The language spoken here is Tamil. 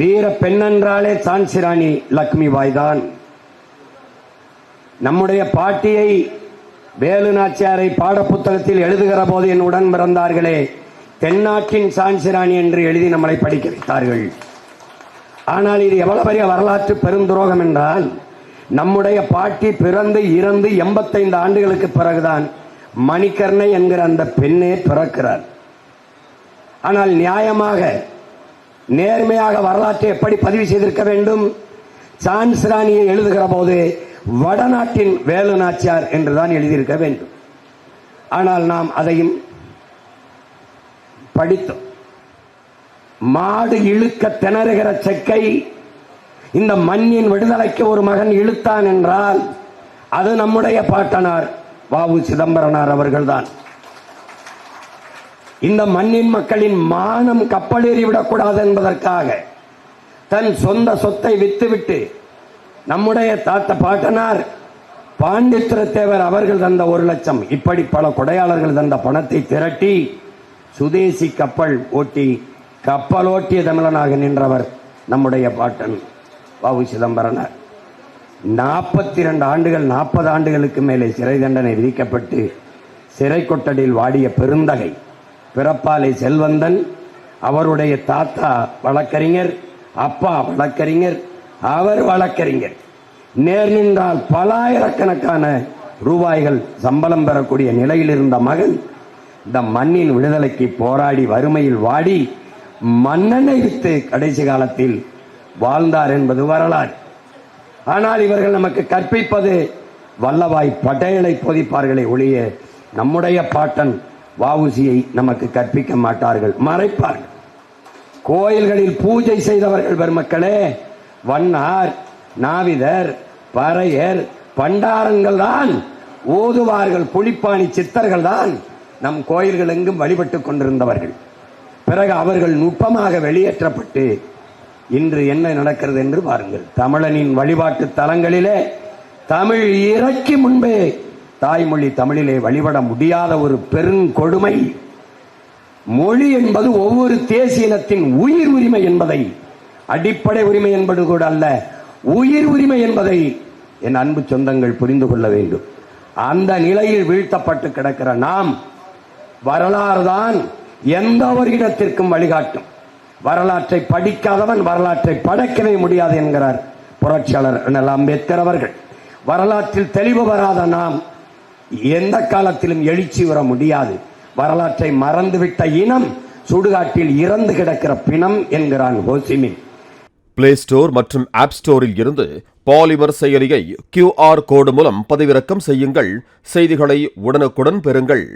வீர பெண்ணென்றாலே சான்சிராணி லக்ஷ்மி பாய் தான் நம்முடைய பாட்டியை வேலு நாச்சியாரை பாடப்புத்தகத்தில் எழுதுகிற போது என் உடன் பிறந்தார்களே தென்னாட்டின் சான்சிராணி என்று எழுதி நம்மளை படிக்க வைத்தார்கள். ஆனால் இது எவ்வளவு பெரிய வரலாற்று பெருந்துரோகம் என்றால் நம்முடைய பாட்டி பிறந்து இறந்து எண்பத்தைந்து ஆண்டுகளுக்கு பிறகுதான் மணிக்கர்ணை என்கிற அந்த பெண்ணே பிறக்கிறார். ஆனால் நியாயமாக நேர்மையாக வரலாற்றை எப்படி பதிவு செய்திருக்க வேண்டும்? சான்ஸ் ராணியை எழுதுகிற போது வடநாட்டின் வேலு நாச்சியார் என்றுதான் எழுதியிருக்க வேண்டும். ஆனால் நாம் அதையும் படித்தோம். மாடு இழுக்க திணறுகிற செக்கை இந்த மண்ணின் விடுதலைக்கு ஒரு மகன் இழுத்தான் என்றால் அது நம்முடைய பாட்டனார் வாவு சிதம்பரனார் அவர்கள்தான். இந்த மண்ணின் மக்களின் மானம் கப்பலேறிவிடக்கூடாது என்பதற்காக தன் சொந்த சொத்தை வித்துவிட்டு நம்முடைய தாத்த பாட்டனார் பாண்டித்திரத்தேவர் அவர்கள் தந்த ஒரு லட்சம் இப்படி பல கொடையாளர்கள் தந்த பணத்தை திரட்டி சுதேசி கப்பல் ஓட்டி கப்பலோட்டிய தமிழனாக நின்றவர் நம்முடைய பாட்டன் வாவு சிதம்பரனார். நாற்பத்தி இரண்டு ஆண்டுகள் நாற்பது ஆண்டுகளுக்கு மேலே சிறை தண்டனை விதிக்கப்பட்டு சிறை கொட்டடியில் வாடிய பெருந்தகை பிறப்பாலை செல்வந்தன். அவருடைய தாத்தா வழக்கறிஞர் அப்பா வழக்கறிஞர் அவர் வழக்கறிஞர். நேர் நின்றால் பலாயிரக்கணக்கான ரூபாய்கள் சம்பளம் பெறக்கூடிய நிலையில் இருந்த மகன் இந்த மண்ணின் விடுதலைக்கு போராடி வறுமையில் வாடி மன்னனை விட்டு கடைசி காலத்தில் வாழ்ந்தார் என்பது வரலாறு. ஆனால் இவர்கள் நமக்கு கற்பிப்பது வல்லவாய் பட்டையலை போதிப்பார்களே ஒழிய நம்முடைய பாட்டன் வாவுசியை நமக்கு கற்பிக்க மாட்டார்கள். மறைப்பார்கள். கோயில்களில் பூஜை செய்தவர்கள் பெருமக்களே வண்ணார் நாவிதர் பறையர் பண்டாரங்கள் தான். ஓதுவார்கள் புளிப்பாணி சித்தர்கள் தான். நம் கோயில்கள் எங்கும் வழிபட்டு கொண்டிருந்தவர்கள். பிறகு அவர்கள் நுட்பமாக வெளியேற்றப்பட்டு இன்று என்ன நடக்கிறது என்று பாருங்கள். தமிழனின் வழிபாட்டு தலங்களிலே தமிழ் இறக்கி முன்பே தாய்மொழி தமிழிலே வழிபட முடியாத ஒரு பெருங்கொடுமை. மொழி என்பது ஒவ்வொரு தேசியனத்தின் உயிர் உரிமை என்பதை அடிப்படை உரிமை என்பது கூட அல்ல உயிர் உரிமை என்பதை என் அன்பு சொந்தங்கள் புரிந்து கொள்ள வேண்டும். அந்த நிலையில் வீழ்த்தப்பட்டு கிடக்கிற நாம் வரலாறு தான் எந்த ஒரு இடத்திற்கும் வழிகாட்டும். வரலாற்றை படிக்காதவன் வரலாற்றை படைக்கவே முடியாது என்கிறார் புரட்சியாளர் அம்பேத்கர் அவர்கள். வரலாற்றில் தெளிவு வராத நாம் எந்த காலத்திலும் எழுச்சி வர முடியாது. வரலாற்றை மறந்துவிட்ட இனம் சுடுகாட்டில் இறந்து கிடக்கிற பிணம் என்கிறான் Ho Chi Minh. Play store மற்றும் ஆப் ஸ்டோரில் இருந்து பாலிமர் செயலியை கியூஆர் கோடு மூலம் பதிவிறக்கம் செய்யுங்கள். செய்திகளை உடனுக்குடன் பெறுங்கள்.